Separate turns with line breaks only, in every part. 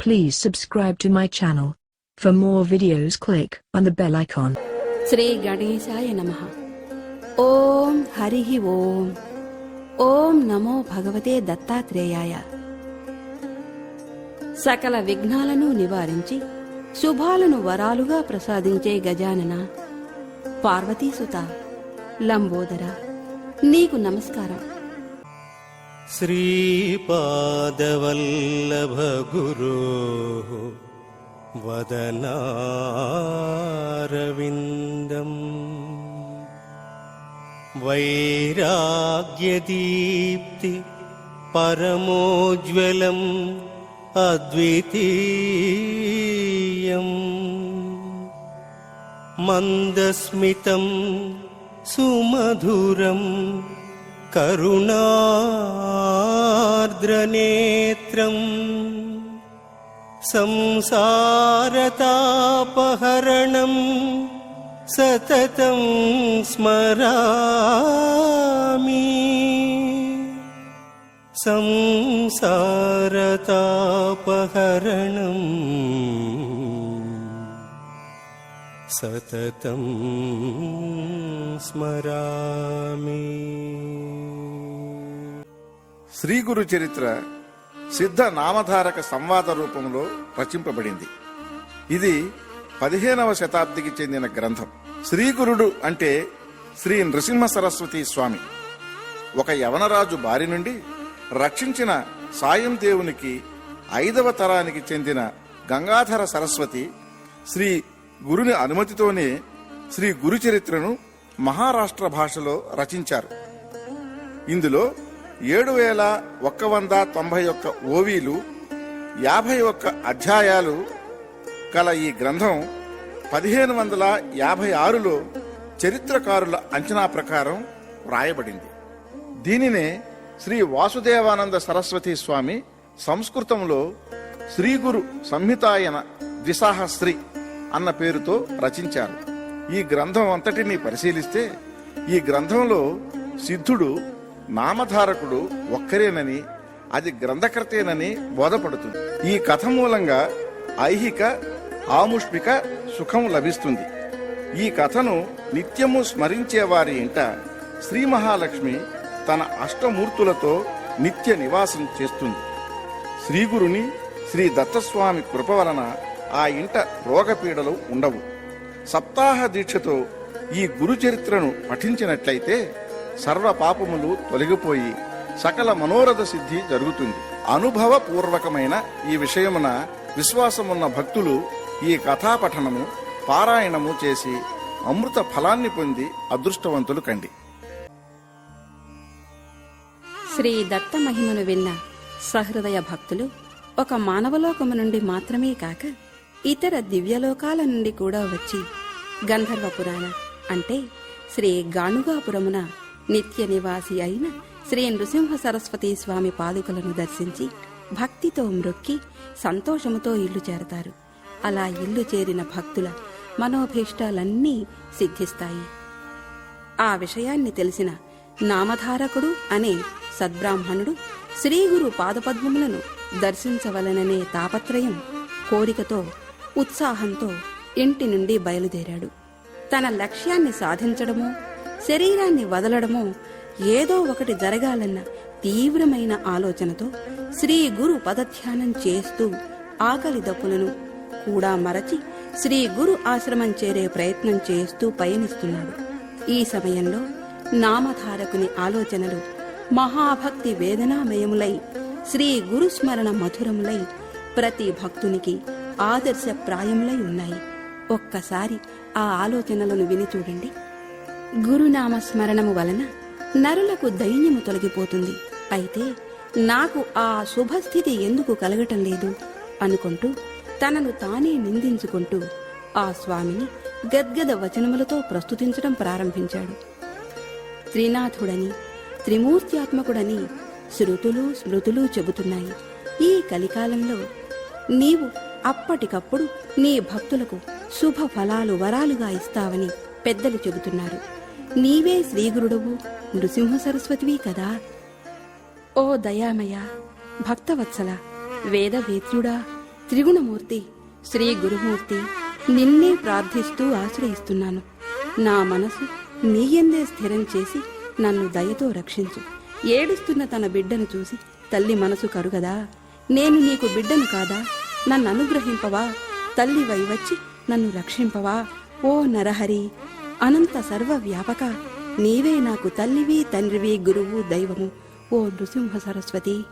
Please subscribe to my channel. For more videos click on the bell icon.
Shri గణేశాయ నమ ఓం హరి ఓం ఓం నమో భగవతే దత్తాత్రేయాయ సకల విఘ్నాలను నివారించి శుభాలను వరాలుగా ప్రసాదించే గజానన పార్వతీసుత లంబోదర నీకు నమస్కారం
श्रीपादवल्लभगुरोः वदनारविन्दम् वैराग्यदीप्ति परमोज्ज्वलम् अद्वितीयम् मन्दस्मितं सुमधुरम् करुणार्द्रनेत्रम् संसारतापहरणम् सततं स्मरामि संसारतापहरणम् सततं स्मरामि
శ్రీ గురు చరిత్ర సిద్ధ నామధారక సంవాద రూపంలో రచింపబడింది ఇది పదిహేనవ శతాబ్దికి చెందిన గ్రంథం శ్రీ గురుడు అంటే శ్రీ నృసింహ సరస్వతి స్వామి ఒక యవనరాజు బారి నుండి రక్షించిన సాయం దేవునికి ఐదవ తరానికి చెందిన గంగాధర సరస్వతి శ్రీ గురుని అనుమతితోనే శ్రీ గురు చరిత్రను మహారాష్ట్ర భాషలో రచించారు. ఇందులో ఏడు వేల ఒక్క వంద తొంభై ఒక్క ఓవీలు యాభై ఒక్క అధ్యాయాలు గల ఈ గ్రంథం పదిహేను వందల యాభై ఆరులో చరిత్రకారుల అంచనా ప్రకారం వ్రాయబడింది. దీనినే శ్రీ వాసుదేవానంద సరస్వతి స్వామి సంస్కృతంలో శ్రీ గురు సంహితాయన శ్రీ అన్న పేరుతో రచించారు. ఈ గ్రంథం అంతటిని పరిశీలిస్తే ఈ గ్రంథంలో సిద్ధుడు నామధారకుడు ఒక్కరేనని అది గ్రంథకర్తేనని బోధపడుతుంది. ఈ కథ మూలంగా ఐహిక ఆముష్మిక సుఖం లభిస్తుంది. ఈ కథను నిత్యము స్మరించే వారి ఇంట శ్రీ మహాలక్ష్మి తన అష్టమూర్తులతో నిత్య నివాసం చేస్తుంది. శ్రీగురుని శ్రీ దత్తస్వామి కృప వలన ఆ ఇంట రోగపీడలు ఉండవు. సప్తాహ దీక్షతో ఈ గురు చరిత్రను పఠించినట్లయితే సర్వ పాపములు తొలగిపోయి సకల మనోరథ సిద్ధి జరుగుతుంది. అనుభవపూర్వకమైన ఈ విషయమున విశ్వాసమున్న భక్తులు ఈ కథాపఠనము పారాయణము చేసి అమృత ఫలాన్ని పొంది అదృష్టవంతులు కండి.
శ్రీ దత్త మహిమను విన్న సహృదయ భక్తులు ఒక మానవలోకము నుండి మాత్రమే కాక ఇతర దివ్యలోకాల నుండి కూడా వచ్చి గంధర్వపురాణ అంటే శ్రీ గాణుగాపురమున నిత్య నివాసి అయిన శ్రీ నృసింహ సరస్వతి స్వామి పాదుకలను దర్శించి భక్తితో మ్రొక్కి సంతోషముతో ఇల్లు చేరతారు. అలా ఇల్లు చేరిన భక్తుల మనోభీష్టాలన్నీ సిద్ధిస్తాయి. ఆ విషయాన్ని తెలిసిన నామధారకుడు అనే సద్బ్రాహ్మణుడు శ్రీగురు పాదపద్మములను దర్శించవలననే తాపత్రయం కోరికతో ఉత్సాహంతో ఇంటి నుండి బయలుదేరాడు. తన లక్ష్యాన్ని సాధించడమో శరీరాన్ని వదలడమో ఏదో ఒకటి జరగాలన్న తీవ్రమైన ఆలోచనతో శ్రీ గురు పదధ్యానం చేస్తూ ఆకలి దప్పులను కూడా మరచి శ్రీ గురు ఆశ్రమం చేరే ప్రయత్నం చేస్తూ పయనిస్తున్నాడు. ఈ సమయంలో నామధారకుని ఆలోచనలు మహాభక్తి వేదనామయములై శ్రీ గురుస్మరణ మధురములై ప్రతి భక్తునికి ఆదర్శప్రాయములై ఉన్నాయి. ఒక్కసారి ఆ ఆలోచనలను విని చూడండి. గురునామ స్మరణము వలన నరులకు దైన్యము తొలగిపోతుంది. అయితే నాకు ఆ శుభస్థితి ఎందుకు కలగటం లేదు? అనుకుంటూ తనను తానే నిందించుకుంటూ ఆ స్వామిని గద్గద వచనములతో ప్రస్తుతించడం ప్రారంభించాడు. త్రినాథుడని త్రిమూర్త్యాత్మకుడని శృతులు స్మృతులు చెబుతున్నాయి. ఈ కలికాలంలో నీవు అప్పటికప్పుడు నీ భక్తులకు శుభ ఫలాలు వరాలుగా ఇస్తావని పెద్దలు చెబుతున్నారు. నీవే శ్రీగురుడవు నృసింహ సరస్వతివి కదా? ఓ దయామయ భక్తవత్సల వేదవేద్యుడా త్రిగుణమూర్తి శ్రీ గురుమూర్తి నిన్నే ప్రార్థిస్తూ ఆశ్రయిస్తున్నాను. నా మనసు నీయందే స్థిరం చేసి నన్ను దయతో రక్షించు. ఏడుస్తున్న తన బిడ్డను చూసి తల్లి మనసు కరుగదా? నేను నీకు బిడ్డను కాదా? నన్ను అనుగ్రహింపవా తల్లి వచ్చి నన్ను రక్షింపవా? ఓ నరహరి అనంత సర్వ వ్యాపక నీవే నాకు తల్లివి తండ్రివి గురువు దైవము. ఓ నృసింహ సరస్వతి.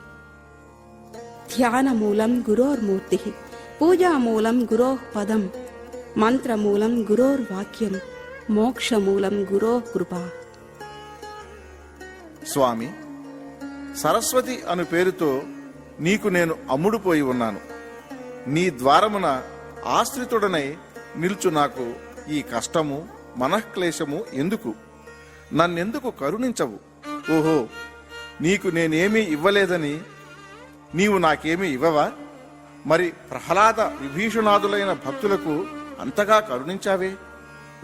ధ్యానమూలం గురోర్మూర్తి పూజామూలం గురోః పదం మంత్రమూలం గురోర్వాక్యం మోక్షమూలం గురోః కృప
స్వామి సరస్వతి అను పేరుతో నీకు నేను అమ్ముడుపోయి ఉన్నాను. నీ ద్వారమున ఆశ్రితుడనై నిల్చు నాకు ఈ కష్టము మనఃక్లేశము ఎందుకు? నన్నెందుకు కరుణించవు? ఓహో నీకు నేనేమీ ఇవ్వలేదని నీవు నాకేమీ ఇవ్వవా? మరి ప్రహ్లాద విభీషణాదులైన భక్తులకు అంతగా కరుణించావే?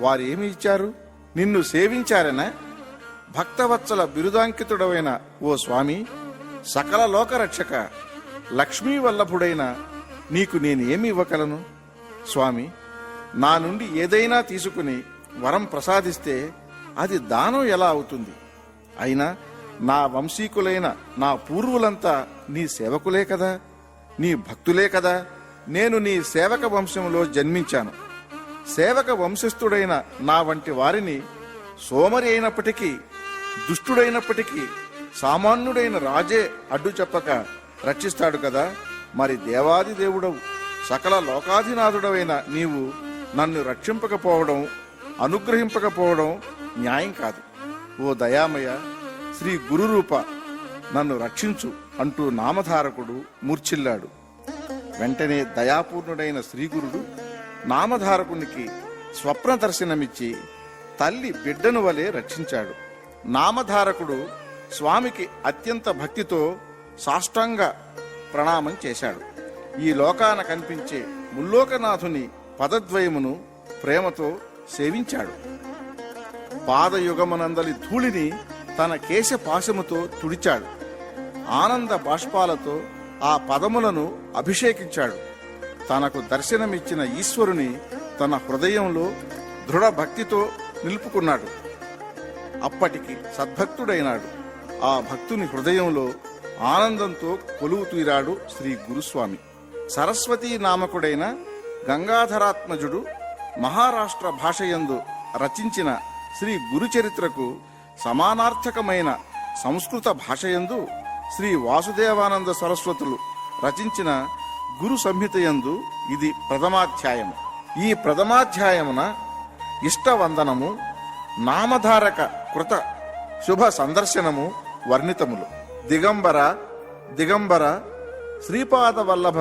వారేమి ఇచ్చారు? నిన్ను సేవించారనా? భక్తవత్సల బిరుదాంకితుడవైన ఓ స్వామి సకల లోకరక్షక లక్ష్మీ నీకు నేను ఏమి ఇవ్వగలను? స్వామి నా నుండి ఏదైనా తీసుకుని వరం ప్రసాదిస్తే అది దానం ఎలా అవుతుంది? అయినా నా వంశీకులైన నా పూర్వులంతా నీ సేవకులే కదా? నీ భక్తులే కదా? నేను నీ సేవక వంశంలో జన్మించాను. సేవక వంశస్థుడైన నా వంటి వారిని సోమరి అయినప్పటికీ దుష్టుడైనప్పటికీ సామాన్యుడైన రాజే అడ్డు చెప్పక రక్షిస్తాడు కదా? మరి దేవాది దేవుడవు. సకల లోకాధినాథుడవైన నీవు నన్ను రక్షింపకపోవడం అనుగ్రహింపకపోవడం న్యాయం కాదు. ఓ దయామయ శ్రీ గురురూప నన్ను రక్షించు అంటూ నామధారకుడు మూర్ఛిల్లాడు. వెంటనే దయాపూర్ణుడైన శ్రీగురుడు నామధారకునికి స్వప్న దర్శనమిచ్చి తల్లి బిడ్డను వలె రక్షించాడు. నామధారకుడు స్వామికి అత్యంత భక్తితో సాష్టాంగ ప్రణామం చేశాడు. ఈ లోకాన కనిపించే ముల్లోకనాథుని పదద్వయమును ప్రేమతో సేవించాడు. పాదయుగమునందలి ధూళిని తన కేశ పాశముతో తుడిచాడు. ఆనంద బాష్పాలతో ఆ పదములను అభిషేకించాడు. తనకు దర్శనమిచ్చిన ఈశ్వరుని తన హృదయంలో దృఢ భక్తితో నిలుపుకున్నాడు. అప్పటికి సద్భక్తుడైనాడు. ఆ భక్తుని హృదయంలో ఆనందంతో కొలువు తీరాడు శ్రీ గురుస్వామి. సరస్వతీ నామకుడైన గంగాధరాత్మజుడు మహారాష్ట్ర భాషయందు రచించిన శ్రీ గురుచరిత్రకు సమానార్థకమైన సంస్కృత భాషయందు శ్రీ వాసుదేవానంద సరస్వతులు రచించిన గురు సంహితయందు ఇది ప్రథమాధ్యాయము. ఈ ప్రథమాధ్యాయమున ఇష్టవందనము నామధారక కృత శుభ సందర్శనము వర్ణితములు. దిగంబర దిగంబర శ్రీపాద వల్లభ